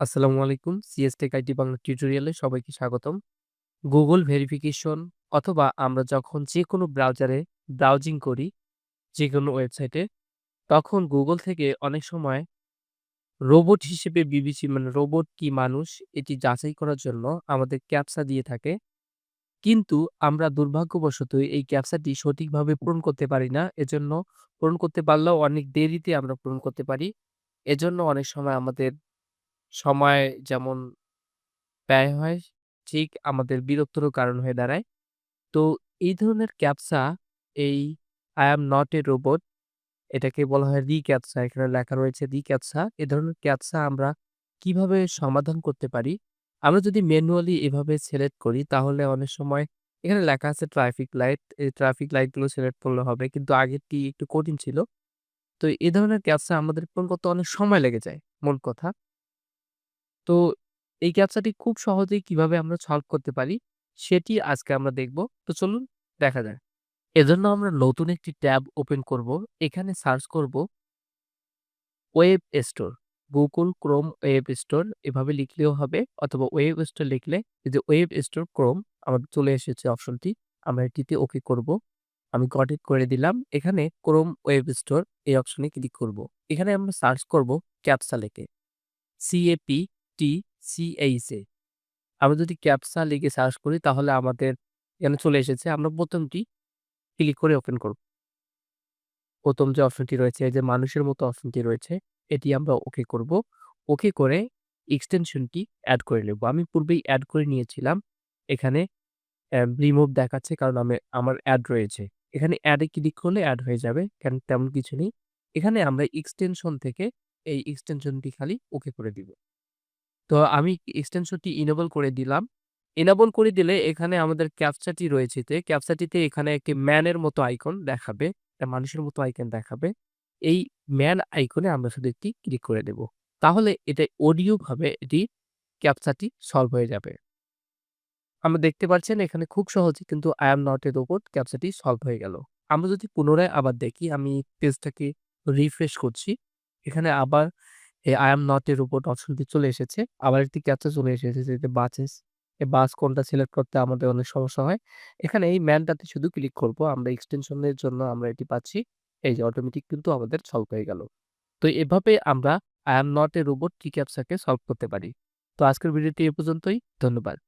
আসসালামু আলাইকুম। CS take IT Bangla টিউটোরিয়ালে সবাইকে স্বাগতম। গুগল ভেরিফিকেশন অথবা আমরা যখন যেকোনো ব্রাউজারে ব্রাউজিং করি, যেকোনো ওয়েবসাইটে, তখন গুগল থেকে অনেক সময় রোবট হিসেবে বিবেচি মানে রোবট কি মানুষ এটি যাচাই করার জন্য আমাদের ক্যাপচা দিয়ে থাকে। কিন্তু আমরা দুর্ভাগ্যবশত এই ক্যাপসাটি সঠিকভাবে পূরণ করতে পারি না। এজন্য পূরণ করতে পারলেও অনেক দেরিতে আমরা পূরণ করতে পারি। এজন্য অনেক সময় আমাদের সময় যেমন ব্যয় হয়, ঠিক আমাদের বিরক্তরও কারণ হয়ে দাঁড়ায়। তো এই ধরনের ক্যাপচা এই I am not a robot এটাকে বলা হয় রিক্যাপচা। এখানে লেখা রয়েছে রিক্যাপচা। এ ধরনের ক্যাপচা আমরা কীভাবে সমাধান করতে পারি? আমরা যদি ম্যানুয়ালি এভাবে সিলেক্ট করি তাহলে অনেক সময় এখানে লেখা আছে ট্রাফিক লাইট। এই ট্রাফিক লাইটগুলো সিলেক্ট করলে হবে। কিন্তু আগেরটি একটু কঠিন ছিল। তো এ ধরনের ক্যাপচা আমাদের পূরণ করতে অনেক সময় লেগে যায়, মূল কথা। তো এই ক্যাপচাটি খুব সহজেই কীভাবে আমরা সলভ করতে পারি, সেটি আজকে আমরা দেখব। তো চলুন দেখা যাক। এজন্য আমরা নতুন একটি ট্যাব ওপেন করব। এখানে সার্চ করব web store. Google Chrome web store এভাবে লিখলেও হবে, অথবা ওয়েব স্টোর লিখলে এই যে ওয়েব স্টোর ক্রোম আমাদের চলে এসেছে অপশনটি। আমরা এটিতে ওকে করব। আমি গট ইট করে দিলাম। এখানে ক্রোম ওয়েব স্টোর এই অপশনে ক্লিক করব। এখানে আমরা সার্চ করব ক্যাপচা লিখে। C-A-P-T-C-H-A আমরা যদি ক্যাপচা লিখে সার্চ করি, তাহলে আমাদের এখানে চলে এসেছে। আমরা প্রথমটি ক্লিক করে ওপেন করব। প্রথম যে অপশনটি রয়েছে, এই যে মানুষের মতো অপশনটি রয়েছে, এটি আমরা ওকে করব। ওকে করে এক্সটেনশনটি অ্যাড করে নেব। আমি পূর্বেই অ্যাড করে নিয়েছিলাম। এখানে রিমুভ দেখাচ্ছে কারণ আমি, আমার অ্যাড রয়েছে। এখানে অ্যাডে ক্লিক করলে অ্যাড হয়ে যাবে। কেন তেমন কিছু নেই। এখানে আমরা এক্সটেনশন থেকে এই এক্সটেনশনটি খালি ওকে করে দিব। তো আমি এক্সটেনশনটি ইনেবল করে দিলাম। ইনেবল করে দিলে এখানে আমাদের ক্যাপচাটি রয়েছে তে ক্যাপচাটিতে এখানে একটি ম্যানের মতো আইকন দেখাবে। মানুষের মতো আইকন দেখাবে। এই ম্যান আইকনে আমরা শুধু একটি ক্লিক করে দেব। তাহলে এটা অডিও ভাবে এটি ক্যাপচাটি সলভ হয়ে যাবে। আমরা দেখতে পাচ্ছেন এখানে খুব সহজে কিন্তু I am not a robot ক্যাপচাটি সলভ হয়ে গেল। আমরা যদি পুনরায় আবার দেখি, আমি পেজটাকে রিফ্রেশ করছি। এখানে আবার এই আই এম নট এর উপর অপশনটি চলে এসেছে। আবার একটি ক্যাপচা চলে এসেছে যে বাসেস। এই বাস কোনটা সিলেক্ট করতে আমাদের অনেক সমস্যা হয়। এখানে এই ম্যানটাতে শুধু ক্লিক করব। আমরা এক্সটেনশনের জন্য আমরা এটি পাচ্ছি। এই যে অটোমেটিক কিন্তু আমাদের সলভ হয়ে গেল। তো এভাবে আমরা আই এম নট এর উপর টি ক্যাপসাকে সলভ করতে পারি। তো আজকের ভিডিওটি এ পর্যন্তই। ধন্যবাদ।